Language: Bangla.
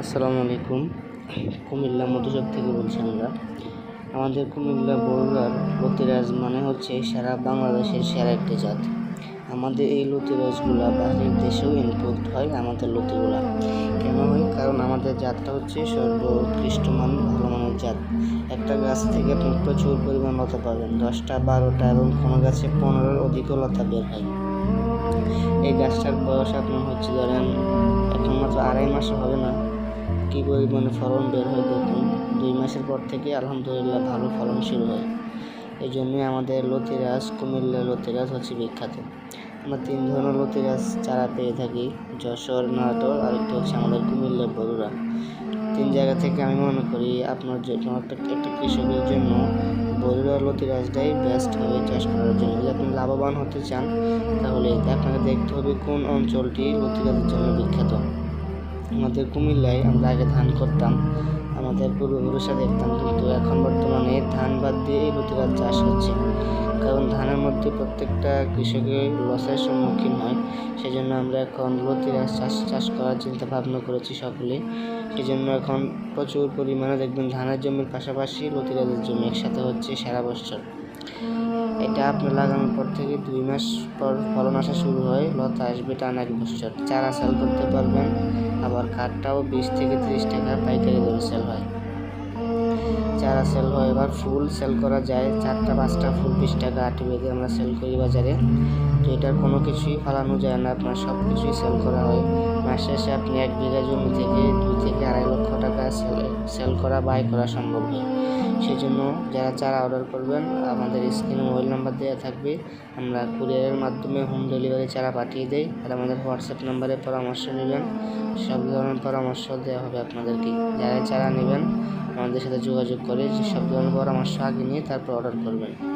আসসালামু আলাইকুম। কুমিল্লা মধুচক থেকে বলছি আমরা। আমাদের কুমিল্লা বগুড়ার লতিরাজ মানে হচ্ছে সারা বাংলাদেশের সেরা একটি জাত। আমাদের এই লতিরাজগুলা বাহিরের দেশেও ইনপুট হয় আমাদের লতিগুলা। কেন হয়? কারণ আমাদের জাতটা হচ্ছে সর্বোৎকৃষ্ট মান ভালো মানের জাত। একটা গাছ থেকে আপনি প্রচুর পরিমাণ লতা পাবেন। দশটা, বারোটা এবং কোনো গাছে পনেরোর অধিকও লতা বের হয়। এই গাছটার বয়স আপনার হচ্ছে ধরেন এখন মাত্র আড়াই মাস হবে না। কী পরিমাণে ফলন বের হয় দেখুন। দুই মাসের পর থেকে আলহামদুলিল্লাহ ভালো ফলন শুরু হয়। এই জন্যই আমাদের লতিরাজ, কুমিল্লা লতিরাজ হচ্ছে বিখ্যাত। আমরা তিন ধরনের লতিরাজ চারা পেয়ে থাকি। যশোর নাটোর আর একটা হচ্ছে আমাদের কুমিল্লা বগুড়া। তিন জায়গা থেকে আমি মনে করি আপনার জন্য একটা একটা কৃষকের জন্য বগুড়া লতিরাজটাই বেস্ট হবে চাষ করার জন্য। যদি আপনি লাভবান হতে চান, তাহলে আপনাকে দেখতে হবে কোন অঞ্চলটি লতিরাজের জন্য বিখ্যাত। আমাদের কুমিল্লায় আমরা আগে ধান করতাম, আমাদের পূর্বপুরুষরা দেখতাম, কিন্তু এখন বর্তমানে ধান বাদ দিয়ে এই লতিরাজ চাষ হচ্ছে। কারণ ধানের মধ্যে প্রত্যেকটা কৃষকের লসের সম্মুখীন হয়, সেজন্য আমরা এখন লতিরাজ চাষ চাষ করার চিন্তা ভাবনা করেছি সকলে। সেজন্য এখন প্রচুর পরিমাণে দেখবেন ধানের জমির পাশাপাশি লতিরাজের জমি একসাথে হচ্ছে সারা বছর। এটা আপনার লাগানোর পর থেকে দুই মাস পর ফলন আসা শুরু হয়, লতা আসবে টানা এক বছর। চারা সেল করতে পারবেন, আবার কাঠটাও বিশ থেকে তিরিশ টাকা পাইকারি দরে সেল হয়। চারা সেল হয়, এবার ফুল সেল করা যায়, চারটা, পাঁচটা ফুল, বিশ টাকা আটি বেঁধে আমরা সেল করি বাজারে। তো এটার কোনো কিছুই ফালানো যায় না, আপনার সব কিছুই সেল করা হয়। মাস শেষে আপনি এক বিঘা জমি থেকে দুই থেকে আড়াই লক্ষ টাকা সেল সেল করা বাই করা সম্ভব হয়। সেই জন্য যারা চারা অর্ডার করবেন, আমাদের স্ক্রিনে মোবাইল নাম্বার দেওয়া থাকবে। আমরা কুরিয়ারের মাধ্যমে হোম ডেলিভারি চারা পাঠিয়ে দেই আর আমাদের হোয়াটসঅ্যাপ নাম্বারে পরামর্শ নেবেন। সব ধরনের পরামর্শ দেওয়া হবে আপনাদেরকে। যারা চারা নেবেন, আমাদের সাথে যোগাযোগ করে সব ধরনের পরামর্শ আগে নিয়ে তারপর অর্ডার করবেন।